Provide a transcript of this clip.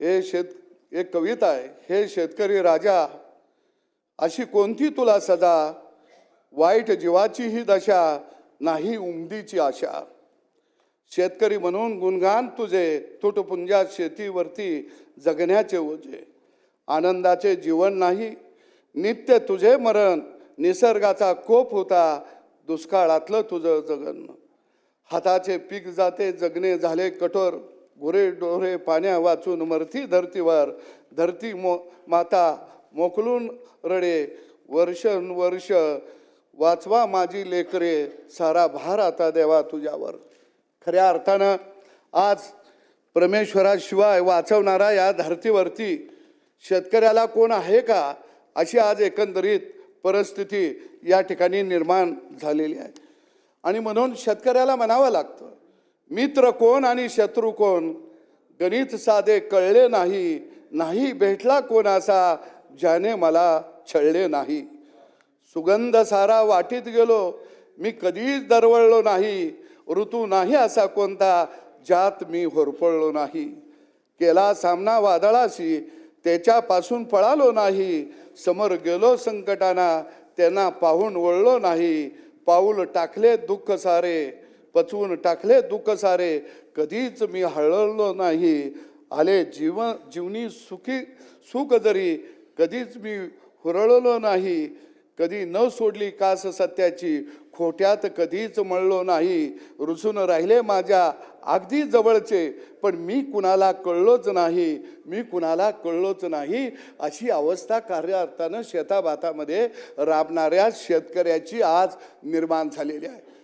हे शेत एक कविता आहे हे शेतकरी राजा अशी कोणती तुला सजा वाईट जीवाची ही दशा नाही उमदीची आशा. शेतकरी म्हणून गुणगान तुझे तुटपुंजा शेतीवरती जगण्याचे ओझे. आनंदाचे जीवन नाही नित्य तुझे मरण निसर्गाचा कोप होता दुष्काळातलं तुझं जगण हाताचे पीक जाते जगणे झाले कठोर. गुरे डोरे पाण्या वाचून मरती धरतीवर धरती मो माता मोकलून रडे. वर्षानुवर्ष वाचवा माझी लेकरे सारा भार आता देवा तुझ्यावर. खऱ्या अर्थानं आज परमेश्वराशिवाय वाचवणारा या धर्तीवरती शेतकऱ्याला कोण आहे का? अशी आज एकंदरीत परिस्थिती या ठिकाणी निर्माण झालेली आहे. आणि म्हणून शेतकऱ्याला म्हणावं लागतं मित्र कोण आणि शत्रू कोण? गणित साधे कळले नाही नाही भेटला कोण असा ज्याने मला छळले नाही. सुगंध सारा वाटीत गेलो मी कधीच दरवळलो नाही ऋतू नाही असा कोणता ज्यात मी होरपळलो नाही. केला सामना वादळाशी त्याच्यापासून पळालो नाही समोर गेलो संकटाना त्यांना पाहून वळलो नाही पाऊल टाकले दुःख सारे पचवून टाकले दुःख सारे. कधीच मी हळलो नाही. आले जीव जीवनी सुखी सुख जरी कधीच मी हुरळलो नाही. कधी न सोडली कास सत्याची खोट्यात कधीच मळलो नाही. रुसून राहिले माझ्या अगदी जवळचे पण मी कुणाला कळलोच नाही. मी कुणाला कळलोच नाही. अशी अवस्था कार्यार्थानं शेताभातामध्ये राबणाऱ्या शेतकऱ्याची आज निर्माण झालेली आहे.